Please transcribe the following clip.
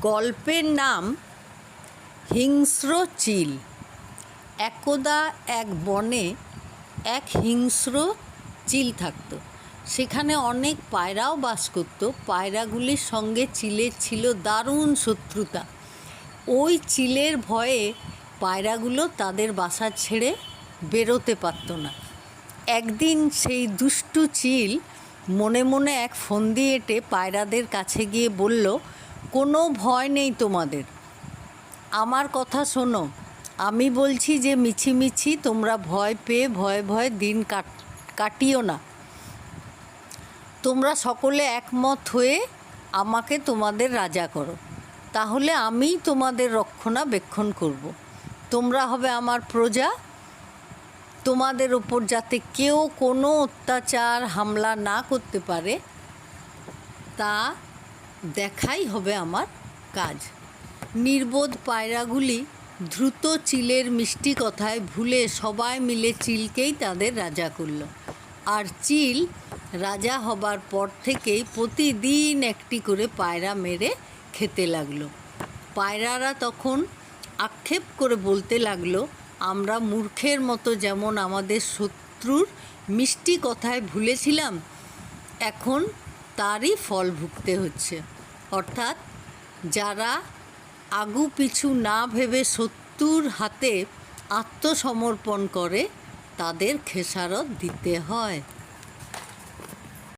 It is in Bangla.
গল্পের নাম হিংস্র চিল। একদা এক বনে এক হিংস্র চিল থাকত। সেখানে অনেক পায়রাও বাস করতো। পায়রাগুলির সঙ্গে চিলের ছিল দারুণ শত্রুতা। ওই চিলের ভয়ে পায়রাগুলো তাদের বাসা ছেড়ে বেরোতে পারতো না। একদিন সেই দুষ্টু চিল মনে মনে এক ফন্দি এঁটে পায়রাদের কাছে গিয়ে বলল কোনো ভয় নেই তোমাদের। আমার কথা শোনো, আমি বলছি যে মিছিমিছি তোমরা ভয় পেয়ে ভয়ে ভয়ে দিন কাট, কাটিও না। তোমরা সকলে একমত হয়ে আমাকে তোমাদের রাজা করো। তাহলে আমিই তোমাদের রক্ষণাবেক্ষণ করব। তোমরা হবে আমার প্রজা। তোমাদের ওপর যাতে কেউ কোনো অত্যাচার, হামলা না করতে পারে, তা দেখাই হবে আমার কাজ। নির্বোধ পায়রাগুলি দ্রুত চিলের মিষ্টি কথায় ভুলে সবাই মিলে চিলকেই তাদের রাজা করল। আর চিল রাজা হবার পর থেকেই প্রতিদিন একটি করে পায়রা মেরে খেতে লাগল। পায়রারা তখন আক্ষেপ করে বলতে লাগল, আমরা মূর্খের মতো যেমন আমাদের শত্রুর মিষ্টি কথায় ভুলেছিলাম, এখন তারই ফল ভুগতে হচ্ছে। অর্থাৎ যারা আগু পিছু না ভেবে শত্রুর হাতে আত্মসমর্পণ করে তাদের খেসারত দিতে হয়।